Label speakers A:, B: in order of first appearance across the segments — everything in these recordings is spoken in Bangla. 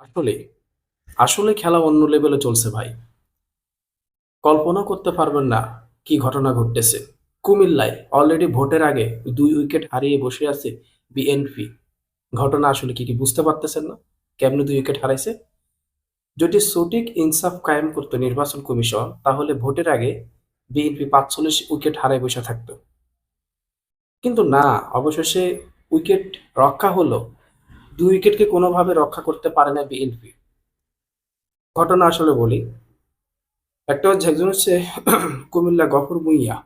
A: আসলে আসলে খেলা অন্য লেভেলে চলছে ভাই। কল্পনা করতে পারবেন না কি ঘটনা ঘটতেছে। কুমিল্লায় অলরেডি ভোটের আগে দুই উইকেট হারিয়ে বসে আছে বিএনপি ঘটনা আসলে কি কি বুঝতে পারতেছেন না? কেমনে দুই উইকেট হারাইছে? যদি সঠিক ইনসাফ কায়েম করতো নির্বাচন কমিশন, তাহলে ভোটের আগে বিএনপি পাঁচচল্লিশ উইকেট হারায় বসে থাকতো। কিন্তু না, অবশেষে উইকেট রক্ষা হলো দুই উইকেটকে কোনোভাবে রক্ষা করতে পারে না বিএনপি। ঘটনা আসলে বলি। একটা হচ্ছে, একজন হচ্ছে কুমিল্লা গফর ভুইয়া,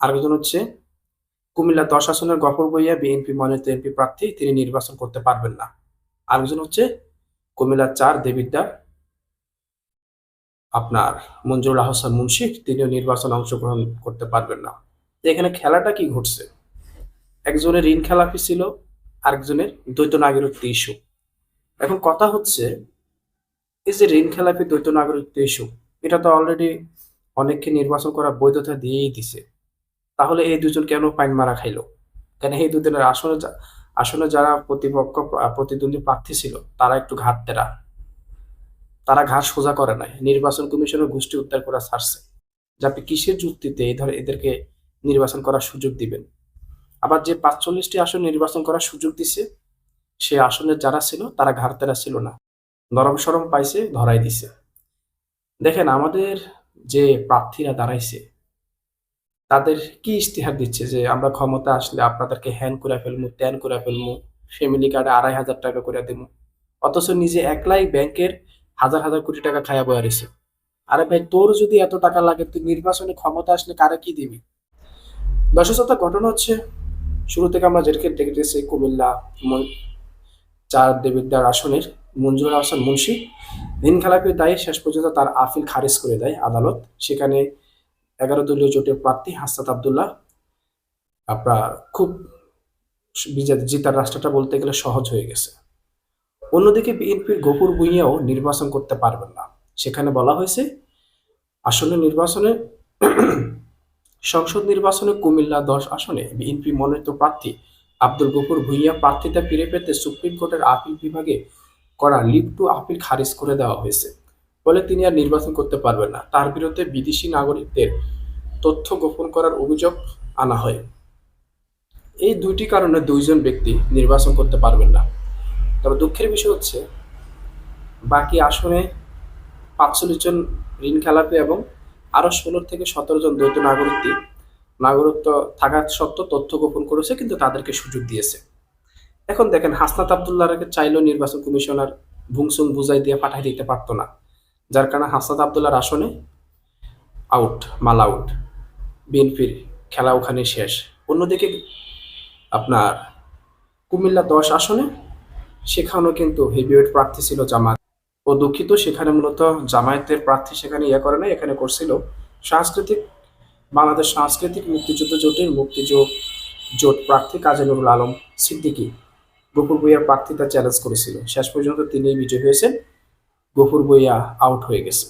A: আরেকজন হচ্ছে কুমিল্লা দশ আসনের গফর ভুইয়া, বিএনপি মনোনীত এমপি প্রার্থী, তিনি নির্বাচন করতে পারবেন না। আরেকজন হচ্ছে কুমিল্লা চার দেবিদ্যার আপনার মঞ্জুরুল আহসান মুন্সি তিনিও নির্বাচনে অংশগ্রহণ করতে পারবেন না। এখানে খেলাটা কি ঘটছে? একজনের ঋণ খেলাপি ছিল আরেকজনের দ্বৈত নাগরিকত্ব ইস্যু এখন কথা হচ্ছে, এই যে ঋণ খেলাপি দ্বৈত নাগরিকত্ব ইস্যু এটা তো অলরেডি অনেককে নির্বাচন করার বৈধতা দিয়েই দিছে। তাহলে এই দুজন কেন পাইন মারা খাইলো? কেন এই দুজনের আসনে আসনে যারা প্রতিপক্ষ, প্রতিদ্বন্দ্বী প্রার্থী ছিল, তারা একটু ঘাটতেরা তারা ঘাট সোজা করে নাই। নির্বাচন কমিশনের গোষ্ঠী উদ্ধার করা ছাড়ছে। যাতে কিসের যুক্তিতে এই ধর, এদেরকে নির্বাচন করার সুযোগ দিবেন? আবার যে পাঁচচল্লিশটি আসন নির্বাচন করার সুযোগ দিছে, সে আসনে যারা ছিল, তারা ঘাড়তেরা ছিল না। নরম সরম পাইছে, ধরাই দিছে। দেখেন, আমাদের যে প্রার্থীরা দাঁড়াইছে, তাদের কি ইশতেহার দিচ্ছে যে আমরা ক্ষমতা আসলে আপনাদেরকে হ্যান করে ফেলব ত্যান করে ফেলব ফ্যামিলি কার্ডে আড়াই হাজার টাকা করে দেবো অথচ নিজে একলাই ব্যাংকের হাজার হাজার কোটি টাকা খায়া বয়া রয়েছে আরে ভাই, তোর যদি এত টাকা লাগে, তুই নির্বাচনে ক্ষমতা আসলে কারা কি দিবি? দশশত ঘটনা হচ্ছে শুরু থেকে আমরা যেটাকে দেখতেছি কুমিল্লা চার দেবিদ্যার আসনের মঞ্জুর হাসান মুন্সি। দিন খেলাপির দায়ে শেষ পর্যন্ত তার আপিল খারিজ করে দেয় আদালত। সেখানে এগারো দলীয় জোটের প্রার্থী হাসনাত আবদুল্লাহ। আপনার খুব জিতার রাষ্ট্রটা বলতে গেলে সহজ হয়ে গেছে। অন্যদিকে বিএনপির গোপুর ভুঁইয়াও নির্বাচন করতে পারবেন না। সেখানে বলা হয়েছে আসলে নির্বাচনে সংসদ নির্বাচনে কুমিল্লা দশ আসনে বিএনপি মনোনীত প্রার্থী আব্দুল গফুর ভুইয়া প্রার্থিতা ফিরে পেতে সুপ্রিম কোর্টের আপিল বিভাগে করা লিভ টু আপিল খারিজ করে দেওয়া হয়েছে। ফলে তিনি আর নির্বাচন করতে পারবেন না। তার বিরুদ্ধে বিদেশি নাগরিকদের তথ্য গোপন করার অভিযোগ আনা হয়। এই দুইটি কারণে দুইজন ব্যক্তি নির্বাচন করতে পারবেন না। তবে দুঃখের বিষয় হচ্ছে, বাকি আসনে পাঁচচল্লিশ জন ঋণ খেলাপি এবং আরও ষোলো থেকে সতেরো জন দ্বৈত নাগরিকটি নাগরিকত্ব থাকা সত্ত্বেও তথ্য গোপন করেছে, কিন্তু তাদেরকে সুযোগ দিয়েছে। এখন দেখেন, হাসনাত আবদুল্লাহকে চাইলেও নির্বাচন কমিশনার ভুংসুং বুঝাই দিয়ে পাঠাই দিতে পারতো না, যার কারণে হাসনাত আবদুল্লাহর আসনে আউট মাল আউট বিএনপির খেলা ওখানে শেষ। অন্যদিকে আপনার কুমিল্লা দশ আসনে, সেখানেও কিন্তু হেভিওয়েট প্রার্থী ছিল জামাত ও দুঃখিত, সেখানে মূলত জামায়াতের প্রার্থী সেখানে ইয়ে করে না এখানে করছিল সাংস্কৃতিক, বাংলাদেশ সাংস্কৃতিক মুক্তিযুদ্ধ জোটের মুক্তিযোগ জোট প্রার্থী কাজী নুরুল আলম সিদ্দিকী। গফুর বইয়ার প্রার্থিতা চ্যালেঞ্জ করেছিল। শেষ পর্যন্ত তিনি বিজয় হয়েছেন। গফুর বইয়া আউট হয়ে গেছে।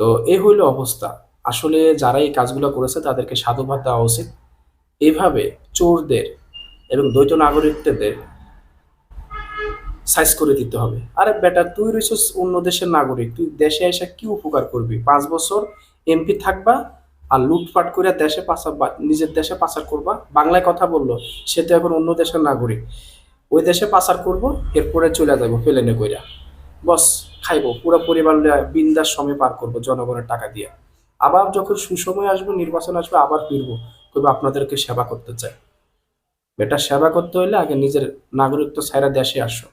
A: তো এই হইল অবস্থা। আসলে যারা এই কাজগুলো করেছে, তাদেরকে সাধুবাদ দেওয়া উচিত। এইভাবে চোরদের এবং দ্বৈত নাগরিকদের সাইজ করে দিতে হবে। আরে বেটা, তুই রয়েছিস অন্য দেশের নাগরিক, তুই দেশে এসে কি উপকার করবি? পাঁচ বছর এমপি থাকবা আর লুটপাট করে দেশে পাচার নিজের দেশে পাচার করবা। বাংলায় কথা বলল, সে তো এখন অন্য দেশের নাগরিক। ওই দেশে পাচার করব, এরপরে চলে যাব প্লেনে কইরা। বস, খাইবো, পুরো পরিবার বিন্দাস সময় পার করব জনগণের টাকা দিয়ে। আবার যখন সুসময় আসবে, নির্বাচন আসবে, আবার ফিরবো, কইবো আপনাদেরকে সেবা করতে চাই। বেটা, সেবা করতে হইলে আগে নিজের নাগরিকত্ব ছাইরা দেশে আসো।